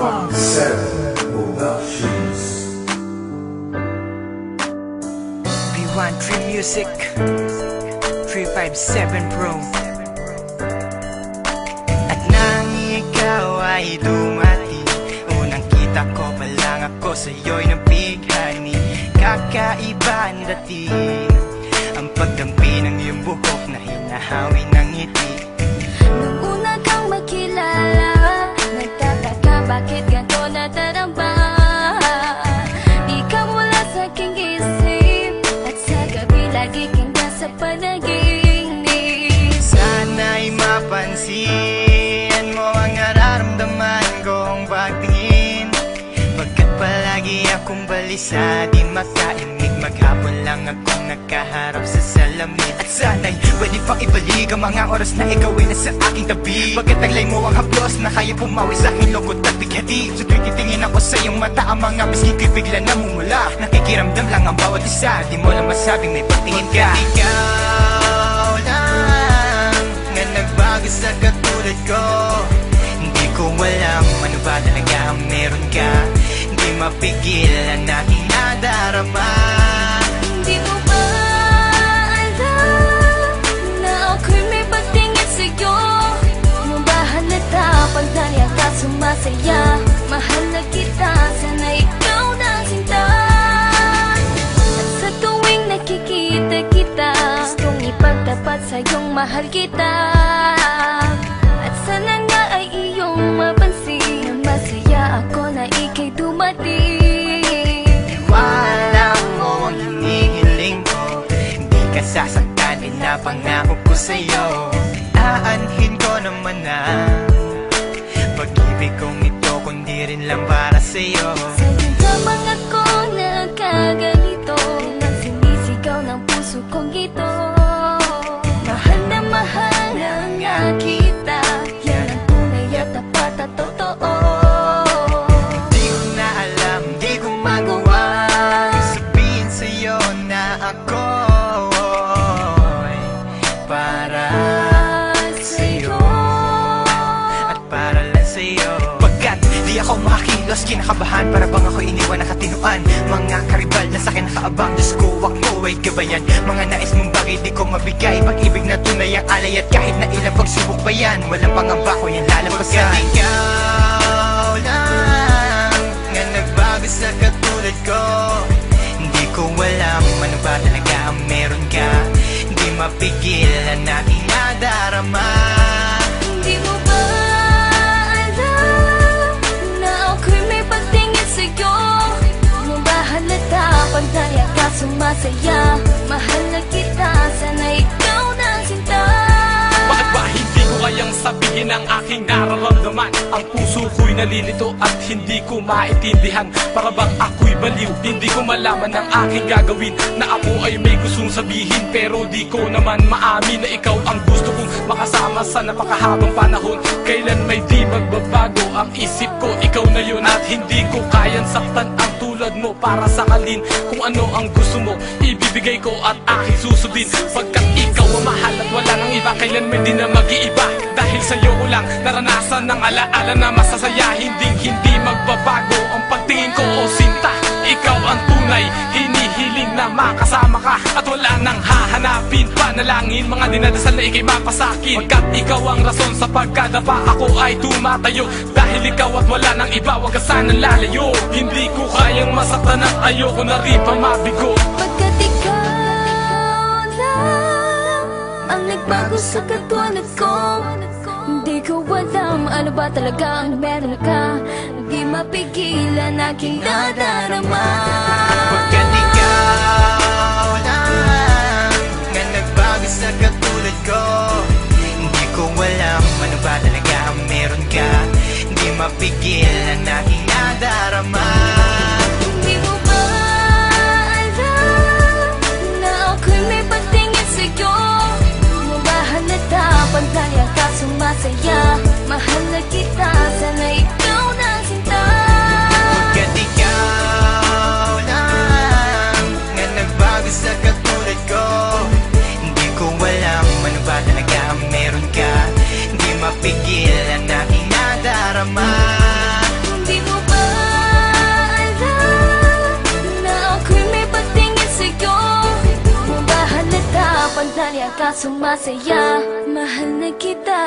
357 Productions. B1 Tree Music 357 Pro At nang ikaw ay dumati? Unang kita ko pa lang ako sa'yo'y nabighani Kakaiba ang dating Pagkat palagi akong balisa. Di makaimig Maghapon lang akong nakaharap sa salamin. At sana'y pwede pang ibalik ang mga oras na ikaw ay nasa aking tabi. Pagkat taglay mo ang haplos na kaya pumawi sa aking lungkot at bighati. So titingin ako sa iyong mata Ang mga bisgi ko'y bigla namumula Nakikiramdam lang ang bawat isa Di mo lang masabing may pagtingin ka. Ikaw lang Nga nagbago sa katulad ko. Hindi ko alam ano ba talaga ang meron ka Hindi mapigil ang aking nadarama Di mo ba alam Na ako'y may pagtingin sa'yo? Mo ba halata pag dahil ka sumasaya. Mahal na kita, sana ikaw na sinta. At sa tuwing nakikita kita Gustong ipagtapat sa'yong mahal kita. At sana nga ay iyong mapansin lang para sa'yo di ako makakilos Kinakabahan para bang ako iniwan nakatinuan. Mga karibal na sa akin nakaabang Diyos ko ako ay gabayan. Mga nais mong bagay di ko mabigay. Pag-ibig na tunay ang alay At kahit na ilang pagsubok pa yan Walang pangamba ko yan lalampasan Pagkat ikaw lang Nga nagbago sa katulad ko. Hindi ko alam ano ba talaga meron ka. Hindi mapigil ang aking nadarama ko kayang sabihin ang aking nararamdaman. Ang puso ko'y nalilito at hindi ko maintindihan. Para bang ako'y baliw, hindi ko malaman ang aking gagawin. Na ako ay may gustong sabihin pero di ko naman maamin Na ikaw ang gusto kong makasama sa napakahabang panahon. Kailan may di magbabago ang isip ko Ikaw na yun at hindi ko kayang saktan ang tulad mo Para sakalin kung ano ang gusto mo Ibibigay ko at aking susundin. Pagkat ikaw ang mahal at wala nang iba Kailan may di na mag-iiba? Dahil sa'yo ko lang naranasan ng alaala na masasaya. Hindi hindi magbabago ang pagtingin ko o sinta. Ikaw ang tunay, hinihiling na makasama ka. At wala nang hahanapin Panalangin, mga dinadasal na ikay mapasakin. Pagkat ikaw ang rason sa pagkadapa Ako ay tumatayo. Dahil ikaw at wala nang iba Huwag ka sanang lalayo. Hindi ko kayang masaktan at ayoko na rin pa nagbago sa katulad ko. Hindi ko alam ano ba talaga ang meron ka. Di mapigilan aking nadarama Pagkat ikaw lang Nga nagbago sa katulad ka sumasaya Mahal na kita